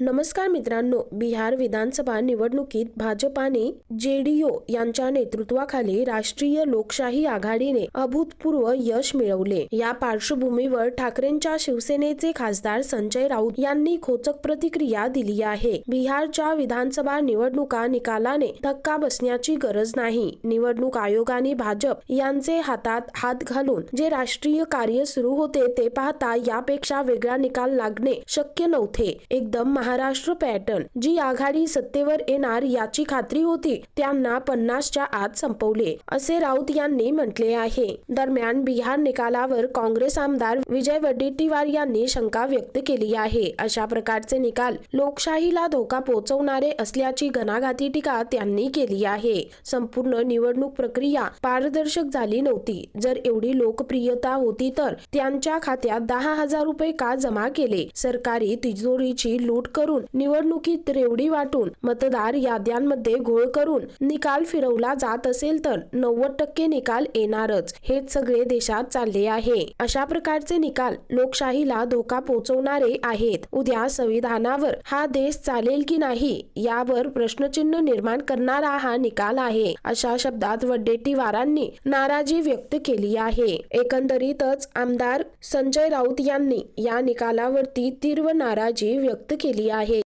नमस्कार मित्रांनो बिहार विधानसभा निवडणुकीत भाजपाने जेडीओ यांच्या नेतृत्वाखाली राष्ट्रीय लोकशाही आघाडीने अभूतपूर्व यश मिळवले. या पार्श्वभूमीवर ठाकरेंच्या शिवसेनेचे खासदार संजय राऊत यांनी खोचक प्रतिक्रिया दिली आहे. बिहारच्या विधानसभा निवडणुका निकालाने धक्का बसण्याची गरज नाही. निवडणूक आयोगाने भाजप यांचे हातात हात घालून जे राष्ट्रीय कार्य सुरू होते ते पाहता यापेक्षा वेगळा निकाल लागणे शक्य नव्हते. एकदम महाराष्ट्र पॅटर्न जी आघाडी सत्तेवर येणार याची खात्री होती त्यांना पन्नासच्या आत संपवले असे राऊत यांनी म्हटले आहे. दरम्यान बिहार निकालावर काँग्रेस आमदार विजय वडेट्टीवार यांनी शंका व्यक्त केली आहे. अशा प्रकारचे निकाल लोकशाहीला धोका पोहोचवणारे असल्याची घणाघाती टीका त्यांनी केली आहे. संपूर्ण निवडणूक प्रक्रिया पारदर्शक झाली नव्हती. जर एवढी लोकप्रियता होती तर त्यांच्या खात्यात दहा हजार रुपये का जमा केले? सरकारी तिजोरीची लूट करून निवडणुकीत रेवडी वाटून मतदार याद्यांमध्ये घोळ करून निकाल फिरवला जात असेल तर नव्वद टक्के निकाल येणारच. हेच सगळे देशात चालले आहे. अशा प्रकारचे निकाल लोकशाहीला धोका पोहोचवणारे आहेत. उद्या संविधानावर हा देश चालेल की नाही यावर प्रश्नचिन्ह निर्माण करणारा हा निकाल आहे. अशा शब्दात वडेट्टीवारांनी नाराजी व्यक्त केली आहे. एकंदरीतच आमदार संजय राऊत यांनी या निकालावरती तीव्र नाराजी व्यक्त केली आहे